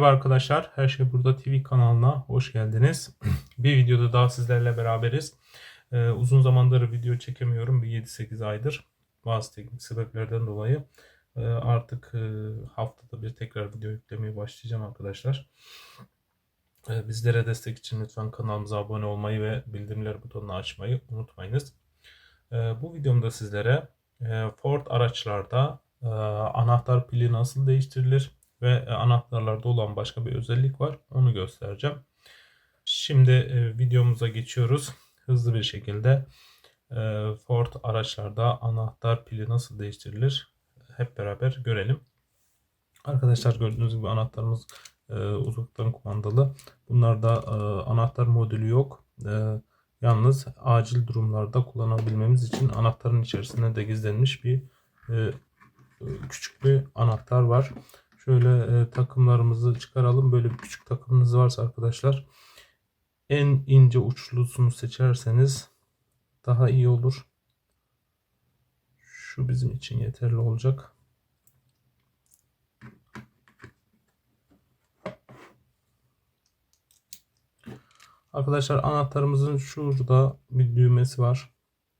Merhaba arkadaşlar, Her Şey Burada TV kanalına hoş geldiniz. bir videoda daha sizlerle beraberiz. Ee, uzun zamandır video çekemiyorum, bir 7-8 aydır. Bazı teknik sebeplerden dolayı Ee, artık e, haftada bir tekrar video yüklemeye başlayacağım arkadaşlar. Ee, bizlere destek için lütfen kanalımıza abone olmayı ve bildirimler butonunu açmayı unutmayınız. Ee, bu videomda sizlere e, Ford araçlarda e, anahtar pili nasıl değiştirilir ve e, anahtarlarda olan başka bir özellik var. Onu göstereceğim. Şimdi e, videomuza geçiyoruz. Hızlı bir şekilde e, Ford araçlarda anahtar pili nasıl değiştirilir hep beraber görelim. Arkadaşlar gördüğünüz gibi anahtarımız uzaktan kumandalı. Bunlarda anahtar modülü yok. Yalnız acil durumlarda kullanabilmemiz için anahtarın içerisinde de gizlenmiş bir küçük bir anahtar var. Şöyle e, takımlarımızı çıkaralım. Böyle bir küçük takımınız varsa arkadaşlar en ince uçlusunu seçerseniz daha iyi olur. Şu bizim için yeterli olacak. Arkadaşlar anahtarımızın şurada bir düğmesi var.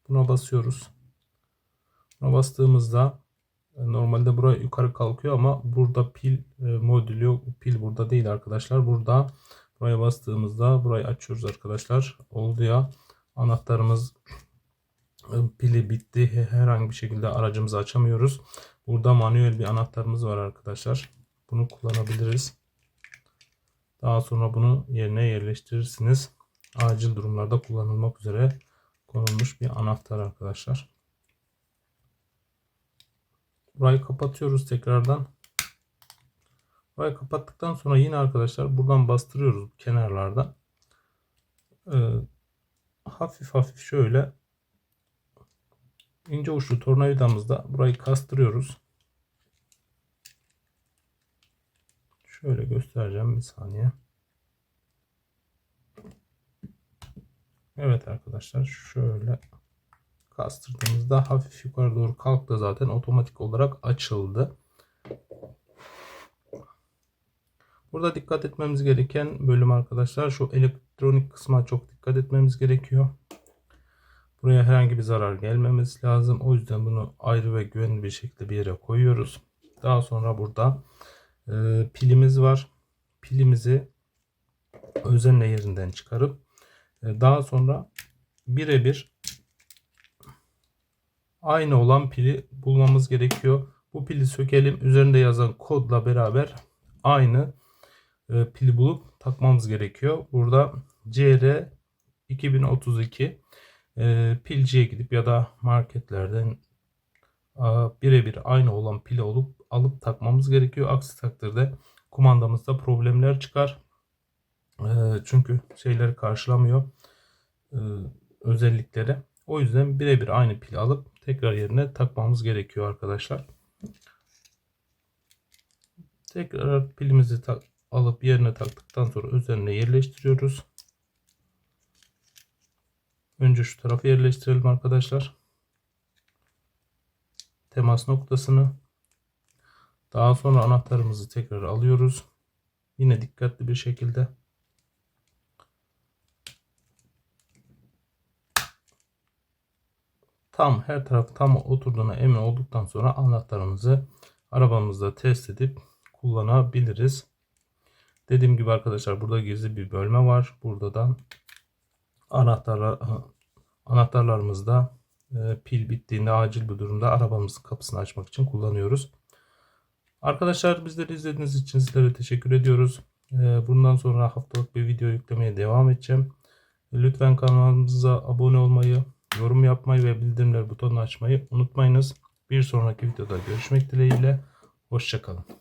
Buna basıyoruz. Buna bastığımızda normalde buraya yukarı kalkıyor ama burada pil e, modülü yok. Pil burada değil arkadaşlar. Burada buraya bastığımızda burayı açıyoruz arkadaşlar. Oldu ya anahtarımız e, pili bitti. Herhangi bir şekilde aracımızı açamıyoruz. Burada manuel bir anahtarımız var arkadaşlar. Bunu kullanabiliriz. Daha sonra bunu yerine yerleştirirsiniz. Acil durumlarda kullanılmak üzere konulmuş bir anahtar arkadaşlar. Burayı kapatıyoruz tekrardan. Burayı kapattıktan sonra yine arkadaşlar buradan bastırıyoruz kenarlardan. Ee, hafif hafif şöyle ince uçlu tornavidamızda burayı kastırıyoruz. Şöyle göstereceğim bir saniye. Evet arkadaşlar şöyle kastırdığımızda hafif yukarı doğru kalktı zaten otomatik olarak açıldı. Burada dikkat etmemiz gereken bölüm arkadaşlar şu elektronik kısma çok dikkat etmemiz gerekiyor. Buraya herhangi bir zarar gelmemesi lazım. O yüzden bunu ayrı ve güvenli bir şekilde bir yere koyuyoruz. Daha sonra burada e, pilimiz var. Pilimizi özenle yerinden çıkarıp e, daha sonra birebir aynı olan pili bulmamız gerekiyor. Bu pili sökelim. Üzerinde yazan kodla beraber aynı e, pili bulup takmamız gerekiyor. Burada CR 2032 e, pilciye gidip ya da marketlerden birebir aynı olan pili olup alıp takmamız gerekiyor. Aksi takdirde kumandamızda problemler çıkar. E, çünkü şeyleri karşılamıyor e, özellikleri. O yüzden birebir aynı pil alıp tekrar yerine takmamız gerekiyor arkadaşlar. Tekrar pilimizi alıp yerine taktıktan sonra üzerine yerleştiriyoruz. Önce şu tarafı yerleştirelim arkadaşlar. Temas noktasını. Daha sonra anahtarımızı tekrar alıyoruz. Yine dikkatli bir şekilde. Tam her taraf tam oturduğuna emin olduktan sonra anahtarımızı arabamızda test edip kullanabiliriz. Dediğim gibi arkadaşlar burada gizli bir bölme var. Burada da anahtarlar anahtarlarımızda e, pil bittiğinde acil bir durumda arabamızın kapısını açmak için kullanıyoruz. Arkadaşlar bizleri izlediğiniz için sizlere teşekkür ediyoruz. E, bundan sonra haftalık bir video yüklemeye devam edeceğim. Lütfen kanalımıza abone olmayı, yorum yapmayı ve bildirimler butonunu açmayı unutmayınız. Bir sonraki videoda görüşmek dileğiyle. Hoşçakalın.